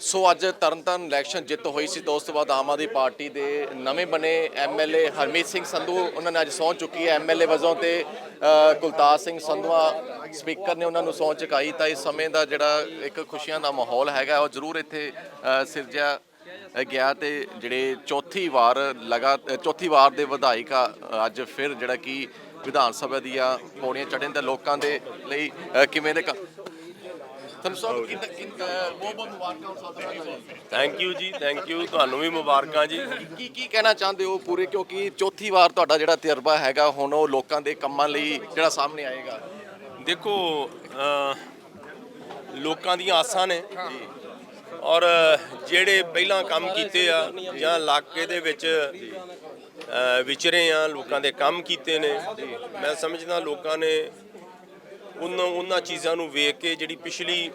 ਸੋ ਅੱਜ ਤਰਨਤਾਰਨ ਇਲੈਕਸ਼ਨ ਜਿੱਤ ਹੋਈ ਸੀ, ਤੋਂ ਉਸ ਤੋਂ ਬਾਅਦ ਆਮ ਆਦਮੀ ਪਾਰਟੀ ਦੇ ਨਵੇਂ ਬਣੇ ਐਮਐਲਏ ਹਰਮੀਤ ਸਿੰਘ ਸੰਧੂ, ਉਹਨਾਂ ਨੇ ਅੱਜ ਸਹੁੰ ਚੁੱਕੀ ਹੈ ਐਮਐਲਏ ਵਜੋਂ ਤੇ ਕੁਲਤਾਰ ਸਿੰਘ ਸੰਧਵਾ ਸਪੀਕਰ ਨੇ ਉਹਨਾਂ ਨੂੰ ਸਹੁੰ ਚੁਕਾਈ। ਤਾਂ ਇਸ ਸਮੇਂ ਦਾ ਜਿਹੜਾ ਇੱਕ ਖੁਸ਼ੀਆਂ ਦਾ ਮਾਹੌਲ ਹੈਗਾ, ਉਹ ਜ਼ਰੂਰ ਇੱਥੇ ਸਿਰਜਿਆ ਗਿਆ ਤੇ ਜਿਹੜੇ ਚੌਥੀ ਵਾਰ ਲਗਾ ਚੌਥੀ ਵਾਰ ਦੇ ਵਿਧਾਇਕਾ ਅੱਜ ਫਿਰ ਜਿਹੜਾ ਕਿ ਵਿਧਾਨ ਸਭਾ ਦੀਆਂ ਪੌੜੀਆਂ ਚੜ੍ਹਨ ਦਾ ਲੋਕਾਂ ਦੇ ਲਈ ਕਿਵੇਂ ਦੇ ਕ- ਤੁਹਾਨੂੰ ਸਭ ਕਿੰਨਾ ਕਿੰਨਾ ਬਹੁਤ ਬਹੁਤ ਮੁਬਾਰਕਾਂ thank you ji thank you ਤੁਹਾਨੂੰ ਵੀ ਮੁਬਾਰਕਾਂ ਜੀ। ਕੀ ਕੀ ਕਹਿਣਾ ਚਾਹੁੰਦੇ ਹੋ ਪੂਰੇ? ਕਿਉਂਕਿ ਚੌਥੀ ਵਾਰ ਤੁਹਾਡਾ ਜਿਹੜਾ ਤਜਰਬਾ ਹੈਗਾ ਹੁਣ ਉਹ ਲੋਕਾਂ ਦੇ ਕੰਮਾਂ ਲਈ ਜਿਹੜਾ ਸਾਹਮਣੇ ਆਏਗਾ। ਦੇਖੋ ਲੋਕਾਂ ਦੀਆਂ ਆਸਾਂ ਨੇ ਔਰ ਜਿਹੜੇ ਪਹਿਲਾਂ ਕੰਮ ਕੀਤੇ ਆ ਜਾਂ ਇਲਾਕੇ ਦੇ ਵਿੱਚ ਵਿਚਰੇ ਆ ਲੋਕਾਂ ਦੇ ਕੰਮ ਕੀਤੇ ਨੇ ਮੈਂ ਸਮਝਦਾ ਲੋਕਾਂ ਨੇ ਉਹਨਾਂ ਉਹਨਾਂ ਚੀਜ਼ਾਂ ਨੂੰ ਵੇਖ ਕੇ ਜਿਹੜੀ ਪਿਛਲੀ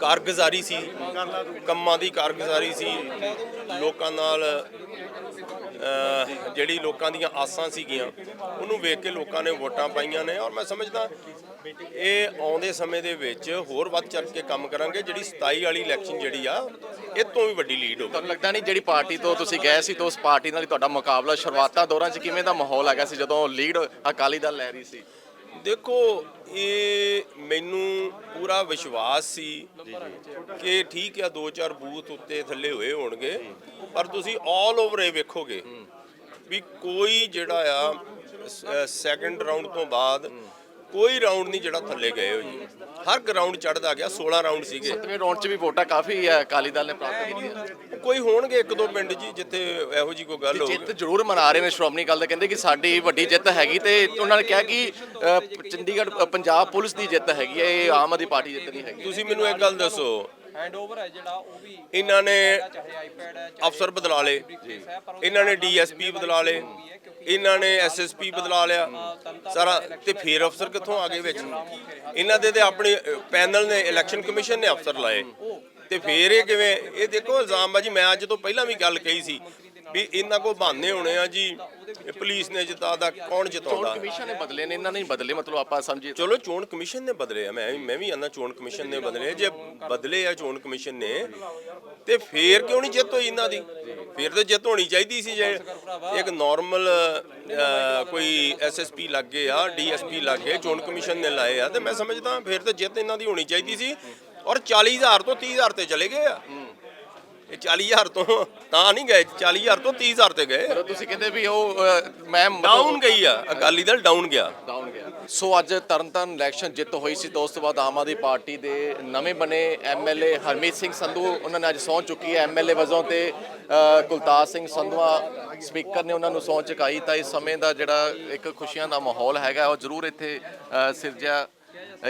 ਕਾਰਗੁਜ਼ਾਰੀ ਸੀ, ਕੰਮਾਂ ਦੀ ਕਾਰਗੁਜ਼ਾਰੀ ਸੀ, ਲੋਕਾਂ ਨਾਲ ਜਿਹੜੀ ਲੋਕਾਂ ਦੀਆਂ ਆਸਾਂ ਸੀਗੀਆਂ, ਉਹਨੂੰ ਵੇਖ ਕੇ ਲੋਕਾਂ ਨੇ ਵੋਟਾਂ ਪਾਈਆਂ ਨੇ। ਔਰ ਮੈਂ ਸਮਝਦਾ, ਇਹ ਆਉਂਦੇ ਸਮੇਂ ਦੇ ਵਿੱਚ ਹੋਰ ਵੱਧ ਚੜ ਕੇ ਕੰਮ ਕਰਾਂਗੇ, ਜਿਹੜੀ 27 ਵਾਲੀ ਇਲੈਕਸ਼ਨ ਜਿਹੜੀ ਆ, ਇਹ ਤੋਂ ਵੀ ਵੱਡੀ ਲੀਡ ਹੋਵੇ ਤੁਹਾਨੂੰ ਲੱਗਦਾ ਨਹੀਂ ਜਿਹੜੀ ਪਾਰਟੀ ਤੋਂ ਤੁਸੀਂ ਗਏ ਸੀ, ਤਾਂ ਉਸ ਪਾਰਟੀ ਨਾਲ ਤੁਹਾਡਾ ਮੁਕਾਬਲਾ ਸ਼ੁਰੂਆਤਾਂ ਦੌਰਾਂ 'ਚ ਕਿਵੇਂ ਦਾ ਮਾਹੌਲ ਹੈਗਾ ਸੀ, ਜਦੋਂ ਲੀਡ ਅਕਾਲੀ ਦਲ ਲੈ ਰਹੀ ਸੀ? ਦੇਖੋ, ਇਹ ਮੈਨੂੰ ਪੂਰਾ ਵਿਸ਼ਵਾਸ ਸੀ ਕਿ ਠੀਕ ਆ ਦੋ ਚਾਰ ਬੂਥ ਉੱਤੇ ਥੱਲੇ ਹੋਏ ਹੋਣਗੇ, ਪਰ ਤੁਸੀਂ ਆਲ ਓਵਰ ਇਹ ਵੇਖੋਗੇ ਵੀ ਕੋਈ ਜਿਹੜਾ ਆ ਸੈਕੰਡ ਰਾਉਂਡ ਤੋਂ ਬਾਅਦ ਕੋਈ ਰਾਉਂਡ ਨਹੀਂ ਜਿਹੜਾ ਥੱਲੇ ਗਏ ਹੋ ਜੀ। ਹਰ ਗਰਾਊਂਡ ਚੜਦਾ ਗਿਆ 16 ਰਾਉਂਡ ਸੀਗੇ। ਸੱਤਵੇਂ ਰੌਂਡ 'ਚ ਵੀ ਵੋਟਾਂ ਕਾਫੀ ਅ, ਅਕਾਲੀ ਦਲ ਨੇ ਪ੍ਰਾਪਤ ਕੀਤੀਆਂ। ਕੋਈ ਹੋਣਗੇ ਇੱਕ ਦੋ ਪਿੰਡ ਜੀ ਜਿੱਥੇ ਇਹੋ ਜੀ ਕੋਈ ਗੱਲ ਹੋਵੇ ਜਿੱਤ ਜ਼ਰੂਰ ਮਨਾ ਰਹੇ ਨੇ ਸ਼੍ਰੋਮਣੀ ਅਕਾਲੀ ਦਲ ਕਹਿੰਦੇ ਕਿ ਸਾਡੀ ਵੱਡੀ ਜਿੱਤ ਹੈਗੀ ਤੇ ਉਹਨਾਂ ਨੇ ਕਿਹਾ ਕਿ ਅ, ਚੰਡੀਗੜ੍ਹ ਅ, ਪੰਜਾਬ ਪੁਲਿਸ ਦੀ ਜਿੱਤ ਹੈਗੀ ਹੈ ਇਹ ਆਮ ਆਦਮੀ ਪਾਰਟੀ ਜਿੱਤ ਨਹੀਂ ਹੈਗੀ। ਤੁਸੀਂ ਮੈਨੂੰ ਇੱਕ ਗੱਲ ਦੱਸੋ ਹੈਂਡਓਵਰ ਹੈ ਜਿਹੜਾ ਉਹ ਵੀ ਇਹਨਾਂ ਨੇ ਚਾਹੇ ਆਈਪੈਡ ਹੈ ਅਫਸਰ ਬਦਲਾ ਲਏ। ਇਹਨਾਂ ਨੇ ਡੀਐਸਪੀ ਬਦਲਾ ਲਏ। ਇਹਨਾਂ ਨੇ ਐਸਐਸਪੀ ਬਦਲਾ ਲਿਆ। ਸਾਰਾ ਤੇ ਫੇਰ ਅਫਸਰ ਕਿੱਥੋਂ ਆ ਗਏ ਵਿੱਚ? ਇਹਨਾਂ ਦੇ ਤੇ ਆਪਣੇ ਪੈਨਲ ਨੇ ਇਲੈਕਸ਼ਨ ਕਮਿਸ਼ਨ ਨੇ ਅਫਸਰ ਲਾਏ। ਤੇ ਫੇਰ ਇਹ ਕਿਵੇਂ? ਇਹ ਦੇਖੋ ਇਲਜ਼ਾਮਬਾਜੀ ਮੈਂ ਅੱਜ ਤੋਂ ਪਹਿਲਾਂ ਵੀ ਗੱਲ ਕਹੀ ਸੀ। ਵੀ ਇਹਨਾਂ ਕੋ ਬਹਾਨੇ ਹੋਣੇ ਆ ਜੀ। ਇਹ ਪੁਲਿਸ ਨੇ ਜਿਤਾਦਾ ਕੌਣ ਚੋਣ ਜਿਤਾਉਂਦਾ ਕਮਿਸ਼ਨ ਨੇ ਬਦਲੇ ਨੇ ਇਹਨਾਂ ਨੇ ਨਹੀਂ ਬਦਲੇ ਮਤਲਬ ਆਪਾਂ ਸਮਝੀਏ ਚਲੋ ਚੋਣ ਕਮਿਸ਼ਨ ਨੇ ਬਦਲੇ ਆ ਮੈਂ ਮੈਂ ਵੀ ਆਨਾ ਚੋਣ ਕਮਿਸ਼ਨ ਨੇ ਬਦਲੇ ਜੇ ਬਦਲੇ ਆ ਚੋਣ ਕਮਿਸ਼ਨ ਨੇ ਤੇ ਫੇਰ ਕਿਉਂ ਨਹੀਂ ਜਿੱਤ ਹੋਈ ਇਹਨਾਂ ਦੀ? ਫੇਰ ਤੇ ਜਿੱਤ ਹੋਣੀ ਚਾਹੀਦੀ ਸੀ ਜੇ। ਇੱਕ ਨਾਰਮਲ ਕੋਈ ਐਸਐਸਪੀ ਲੱਗੇ ਆ ਡੀਐਸਪੀ ਲੱਗੇ ਚੋਣ ਕਮਿਸ਼ਨ ਨੇ ਲਾਏ ਆ ਤੇ ਮੈਂ ਸਮਝਦਾ ਫੇਰ ਤੇ ਜਿੱਤ ਇਹਨਾਂ ਦੀ ਹੋਣੀ ਚਾਹੀਦੀ ਸੀ। ਔਰ 40000 ਤੋਂ 30000 ਤੇ ਚਲੇ ਗਏ ਆ। ਇਹ 40000 ਤੋਂ ਤਾਂ ਨਹੀਂ ਗਏ 40000 ਤੋਂ 30000 ਤੇ ਗਏ। ਤੁਸੀਂ ਕਹਿੰਦੇ ਵੀ ਉਹ ਅ, ਮੈਂ ਡਾਊਨ ਗਈ ਆ ਅਕਾਲੀ ਦਲ ਡਾਊਨ ਗਿਆ। ਡਾਊਨ ਗਿਆ। ਸੋ ਅੱਜ ਤਰਨਤਾਰਨ ਇਲੈਕਸ਼ਨ ਜਿੱਤ ਹੋਈ ਸੀ ਤੋਂ ਉਸ ਤੋਂ ਬਾਅਦ ਆਮ ਆਦਮੀ ਪਾਰਟੀ ਦੇ ਨਵੇਂ ਬਣੇ ਐਮਐਲਏ ਹਰਮੀਤ ਸਿੰਘ ਸੰਧੂ ਉਹਨਾਂ ਨੇ ਅੱਜ ਸਹੁੰ ਚੁੱਕੀ ਹੈ ਐਮਐਲਏ ਵਜੋਂ ਤੇ ਅ, ਕੁਲਤਾਰ ਸਿੰਘ ਸੰਧਵਾ ਸਪੀਕਰ ਨੇ ਉਹਨਾਂ ਨੂੰ ਸਹੁੰ ਚੁਕਾਈ ਤਾਂ ਇਸ ਸਮੇਂ ਦਾ ਜਿਹੜਾ ਇੱਕ ਖੁਸ਼ੀਆਂ ਦਾ ਮਾਹੌਲ ਹੈਗਾ ਉਹ ਜ਼ਰੂਰ ਇੱਥੇ ਅ, ਸਿਰਜਿਆ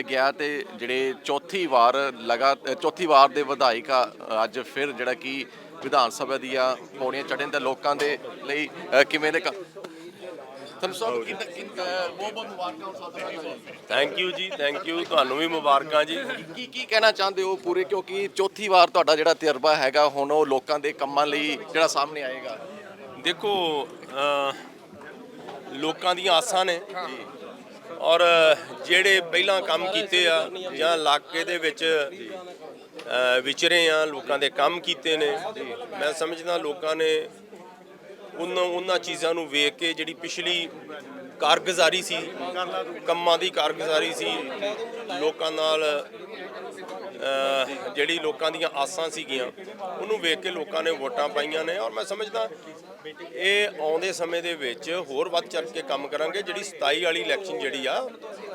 ਗਿਆ ਤੇ ਜਿਹੜੇ ਚੌਥੀ ਵਾਰ ਲਗਾ ਚੌਥੀ ਵਾਰ ਦੇ ਵਿਧਾਇਕਾ ਅੱਜ ਫਿਰ ਜਿਹੜਾ ਕਿ ਵਿਧਾਨ ਸਭਾ ਦੀਆਂ ਪੌੜੀਆਂ ਚੜ੍ਹਨ ਤੇ ਲੋਕਾਂ ਦੇ ਲਈ ਕਿਵੇਂ ਦੇ ਤੁਹਾਨੂੰ ਸਭ ਕਿੰਨਾ ਕਿੰਨਾ ਬਹੁਤ ਬਹੁਤ ਮੁਬਾਰਕਾਂ ਹੋਣ ਸਭ ਤੋਂ thank you ji thank you ਤੁਹਾਨੂੰ ਵੀ ਮੁਬਾਰਕਾਂ ਜੀ। ਕੀ ਕੀ ਕਹਿਣਾ ਚਾਹੁੰਦੇ ਹੋ ਪੂਰੇ? ਕਿਉਂਕਿ ਚੌਥੀ ਵਾਰ ਤੁਹਾਡਾ ਜਿਹੜਾ ਤਜਰਬਾ ਹੈਗਾ ਹੁਣ ਉਹ ਲੋਕਾਂ ਦੇ ਕੰਮਾਂ ਲਈ ਜਿਹੜਾ ਸਾਹਮਣੇ ਆਏਗਾ। ਦੇਖੋ ਲੋਕਾਂ ਦੀਆਂ ਆਸਾਂ ਨੇ। ਔਰ ਜਿਹੜੇ ਪਹਿਲਾਂ ਕੰਮ ਕੀਤੇ ਆ ਜਾਂ ਇਲਾਕੇ ਦੇ ਵਿੱਚ ਵਿਚਰੇ ਆ, ਲੋਕਾਂ ਦੇ ਕੰਮ ਕੀਤੇ ਨੇ, ਮੈਂ ਸਮਝਦਾ ਲੋਕਾਂ ਨੇ ਉਹਨਾਂ ਉਹਨਾਂ ਚੀਜ਼ਾਂ ਨੂੰ ਵੇਖ ਕੇ ਜਿਹੜੀ ਪਿਛਲੀ ਕਾਰਗੁਜ਼ਾਰੀ ਸੀ, ਕੰਮਾਂ ਦੀ ਕਾਰਗੁਜ਼ਾਰੀ ਸੀ, ਲੋਕਾਂ ਨਾਲ ਜਿਹੜੀ ਲੋਕਾਂ ਦੀਆਂ ਆਸਾਂ ਸੀਗੀਆਂ ਉਹਨੂੰ ਵੇਖ ਕੇ ਲੋਕਾਂ ਨੇ ਵੋਟਾਂ ਪਾਈਆਂ ਨੇ। ਔਰ ਮੈਂ ਸਮਝਦਾ ਇਹ ਆਉਂਦੇ ਸਮੇਂ ਦੇ ਵਿੱਚ ਹੋਰ ਵੱਧ ਚੜ ਕੇ ਕੰਮ ਕਰਾਂਗੇ ਜਿਹੜੀ 27 ਵਾਲੀ ਇਲੈਕਸ਼ਨ ਜਿਹੜੀ ਆ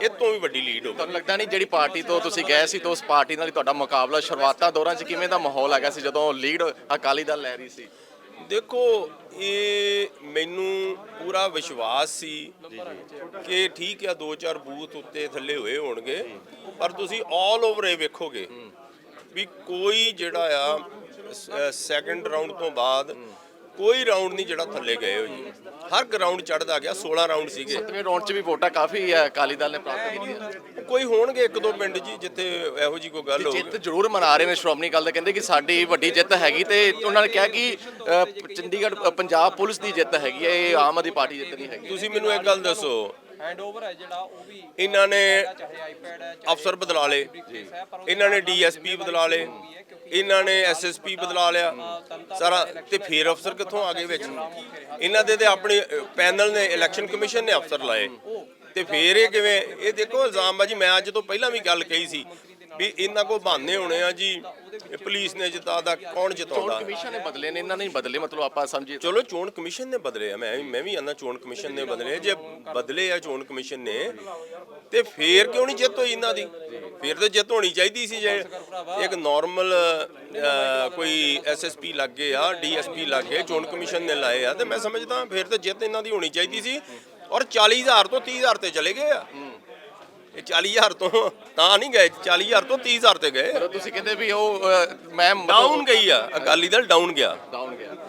ਇਹ ਤੋਂ ਵੀ ਵੱਡੀ ਲੀਡ ਹੋਵੇ ਤੁਹਾਨੂੰ ਲੱਗਦਾ ਨਹੀਂ ਜਿਹੜੀ ਪਾਰਟੀ ਤੋਂ ਤੁਸੀਂ ਗਏ ਸੀ ਤਾਂ ਉਸ ਪਾਰਟੀ ਨਾਲ ਤੁਹਾਡਾ ਮੁਕਾਬਲਾ ਸ਼ੁਰੂਆਤਾਂ ਦੌਰਾਨ 'ਚ ਕਿਵੇਂ ਦਾ ਮਾਹੌਲ ਹੈਗਾ ਸੀ ਜਦੋਂ ਲੀਡ ਅਕਾਲੀ ਦਲ ਲੈ ਰਹੀ ਸੀ? ਦੇਖੋ ਇਹ ਮੈਨੂੰ ਪੂਰਾ ਵਿਸ਼ਵਾਸ ਸੀ ਕਿ ਠੀਕ ਆ ਦੋ ਚਾਰ ਬੂਥ ਉੱਤੇ ਥੱਲੇ ਹੋਏ ਹੋਣਗੇ। ਪਰ ਤੁਸੀਂ ਆਲ ਓਵਰ ਇਹ ਵੇਖੋਗੇ ਵੀ ਕੋਈ ਜਿਹੜਾ ਆ ਸੈਕੰਡ ਰਾਉਂਡ ਤੋਂ ਬਾਅਦ ਕੋਈ ਰਾਉਂਡ ਨਹੀਂ ਜਿਹੜਾ ਥੱਲੇ ਗਏ ਹੋ ਜੀ। ਹਰ ਗਰਾਊਂਡ ਚੜਦਾ ਗਿਆ 16 ਰਾਉਂਡ ਸੀਗੇ। ਸੱਤਵੇਂ ਰੌਂਡ 'ਚ ਵੀ ਵੋਟਾਂ ਕਾਫੀ ਅ, ਅਕਾਲੀ ਦਲ ਨੇ ਪ੍ਰਾਪਤ ਕੀਤੀਆਂ। ਕੋਈ ਹੋਣਗੇ ਇੱਕ ਦੋ ਪਿੰਡ ਜੀ ਜਿੱਥੇ ਇਹੋ ਜੀ ਕੋਈ ਗੱਲ ਜਿੱਤ ਹੋਵੇ ਜ਼ਰੂਰ ਮਨਾ ਰਹੇ ਨੇ ਸ਼੍ਰੋਮਣੀ ਅਕਾਲੀ ਦਲ ਕਹਿੰਦੇ ਕਿ ਸਾਡੀ ਵੱਡੀ ਜਿੱਤ ਹੈਗੀ ਤੇ ਉਹਨਾਂ ਨੇ ਕਿਹਾ ਕਿ ਚੰਡੀਗੜ੍ਹ ਪੰਜਾਬ ਪੁਲਿਸ ਦੀ ਜਿੱਤ ਹੈਗੀ ਹੈ ਇਹ ਆਮ ਆਦਮੀ ਪਾਰਟੀ ਜਿੱਤ ਨਹੀਂ ਹੈਗੀ। ਤੁਸੀਂ ਮੈਨੂੰ ਇੱਕ ਗੱਲ ਦੱਸੋ ਹੈਂਡਓਵਰ ਹੈ ਜਿਹੜਾ ਉਹ ਵੀ ਇਹਨਾਂ ਨੇ ਚਾਹੇ ਆਈਪੈਡ ਹੈ ਚਾਹੇ ਅਫਸਰ ਬਦਲਾ ਲਏ। ਇਹਨਾਂ ਨੇ ਡੀਐਸਪੀ ਬਦਲਾ ਲਏ। ਇਹਨਾਂ ਨੇ ਐਸਐਸਪੀ ਬਦਲਾ ਲਿਆ। ਸਾਰਾ ਤੇ ਫੇਰ ਅਫਸਰ ਕਿੱਥੋਂ ਆ ਗਏ ਵਿੱਚ? ਇਹਨਾਂ ਦੇ ਤੇ ਆਪਣੇ ਪੈਨਲ ਨੇ ਇਲੈਕਸ਼ਨ ਕਮਿਸ਼ਨ ਨੇ ਅਫਸਰ ਲਾਏ। ਤੇ ਫੇਰ ਇਹ ਕਿਵੇਂ? ਇਹ ਦੇਖੋ ਇਲਜ਼ਾਮਬਾਜੀ ਮੈਂ ਅੱਜ ਤੋਂ ਪਹਿਲਾਂ ਵੀ ਗੱਲ ਕਹੀ ਸੀ। ਵੀ ਇਹਨਾਂ ਕੋ ਬਹਾਨੇ ਹੋਣੇ ਆ ਜੀ। ਇਹ ਪੁਲਿਸ ਨੇ ਜਿਤਾਦਾ ਕੌਣ ਚੋਣ ਜਿਤਾਉਂਦਾ ਕਮਿਸ਼ਨ ਨੇ ਬਦਲੇ ਨੇ ਇਹਨਾਂ ਨੇ ਬਦਲੇ ਮਤਲਬ ਆਪਾਂ ਸਮਝੀਏ ਚਲੋ ਚੋਣ ਕਮਿਸ਼ਨ ਨੇ ਬਦਲੇ ਆ ਮੈਂ ਮੈਂ ਵੀ ਆਨਾ ਚੋਣ ਕਮਿਸ਼ਨ ਨੇ ਬਦਲੇ ਜੇ ਬਦਲੇ ਆ ਚੋਣ ਕਮਿਸ਼ਨ ਨੇ ਤੇ ਫੇਰ ਕਿਉਂ ਨਹੀਂ ਜਿੱਤ ਹੋਈ ਇਹਨਾਂ ਦੀ? ਫੇਰ ਤੇ ਜਿੱਤ ਹੋਣੀ ਚਾਹੀਦੀ ਸੀ ਜੇ। ਇੱਕ ਨਾਰਮਲ ਕੋਈ ਐਸਐਸਪੀ ਲੱਗੇ ਆ ਡੀਐਸਪੀ ਲੱਗੇ ਚੋਣ ਕਮਿਸ਼ਨ ਨੇ ਲਾਏ ਆ ਤੇ ਮੈਂ ਸਮਝਦਾ ਫੇਰ ਤੇ ਜਿੱਤ ਇਹਨਾਂ ਦੀ ਹੋਣੀ ਚਾਹੀਦੀ ਸੀ। ਔਰ 40000 ਤੋਂ 30000 ਤੇ ਚਲੇ ਗਏ ਆ। ਇਹ 40000 ਤੋਂ ਤਾਂ ਨਹੀਂ ਗਏ 40000 ਤੋਂ 30000 ਤੇ ਗਏ। ਤੁਸੀਂ ਕਹਿੰਦੇ ਵੀ ਉਹ ਮੈਂ ਡਾਊਨ ਗਈ ਆ। ਅਕਾਲੀ ਦਲ ਡਾਊਨ ਗਿਆ।